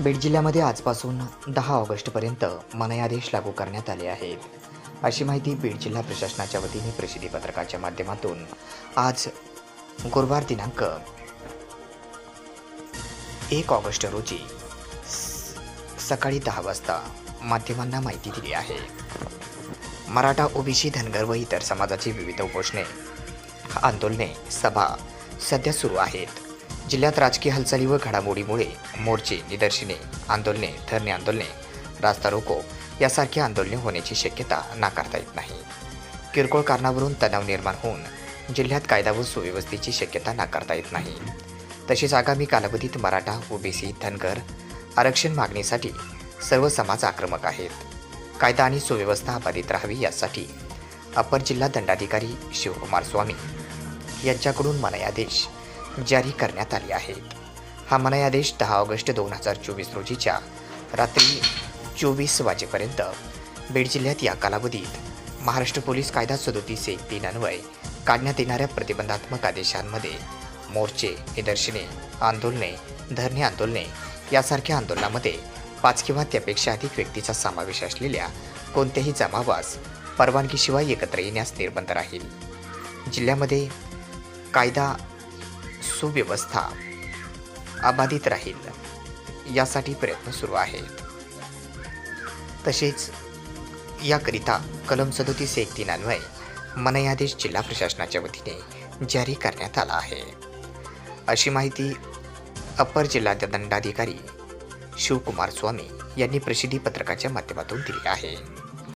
बीड जिल्ह्यामध्ये आजपासून दहा ऑगस्टपर्यंत मनायादेश लागू करण्यात आले आहेत. अशी माहिती बीड जिल्हा प्रशासनाच्या वतीने प्रसिद्धी पत्रकाच्या माध्यमातून आज गुरुवार दिनांक एक ऑगस्ट रोजी सकाळी दहा वाजता माध्यमांना माहिती दिली आहे. मराठा ओबीसी धनगर व इतर समाजाची विविध उपोषणे आंदोलने सभा सध्या सुरू आहेत. जिल्ह्यात राजकीय हालचाली व घडामोडीमुळे मोर्चे निदर्शने आंदोलने धरणे आंदोलने रास्ता रोको यासारखी आंदोलने होण्याची शक्यता नाकारता येत नाही. किरकोळ कारणावरून तणाव निर्माण होऊन जिल्ह्यात कायदा व सुव्यवस्थेची शक्यता नाकारता येत नाही. तसेच आगामी कालावधीत मराठा ओबीसी धनगर आरक्षण मागणीसाठी सर्व समाज आक्रमक आहेत. कायदा आणि सुव्यवस्था अबाधित राहावी यासाठी अपर जिल्हा दंडाधिकारी शिवकुमार स्वामी यांच्याकडून मनायादेश जारी करण्यात आले आहेत हा मनायादेश दहा ऑगस्ट दोन हजार चोवीस रोजीच्या रात्री चोवीस वाजेपर्यंत बीड जिल्ह्यात या कालावधीत महाराष्ट्र पोलीस कायदा सदोतीस एक तीन अन्वय काढण्यात येणाऱ्या प्रतिबंधात्मक आदेशांमध्ये मोर्चे निदर्शने आंदोलने धरणे आंदोलने यासारख्या आंदोलनामध्ये पाच किंवा त्यापेक्षा अधिक व्यक्तीचा समावेश असलेल्या कोणत्याही जमावास परवानगीशिवाय एकत्र येण्यास निर्बंध राहील. जिल्ह्यामध्ये कायदा सुव्यवस्था अबाधित राहील. यासाठी प्रयत्न सुरू आहेत. तसेच याकरिता कलम सदोतीस एक तीन मनयादेश जिल्हा प्रशासनाच्या वतीने जारी करण्यात आला आहे. अशी माहिती अपर जिल्हा दंडाधिकारी शिवकुमार स्वामी यांनी प्रसिद्धी पत्रकाच्या माध्यमातून दिली आहे.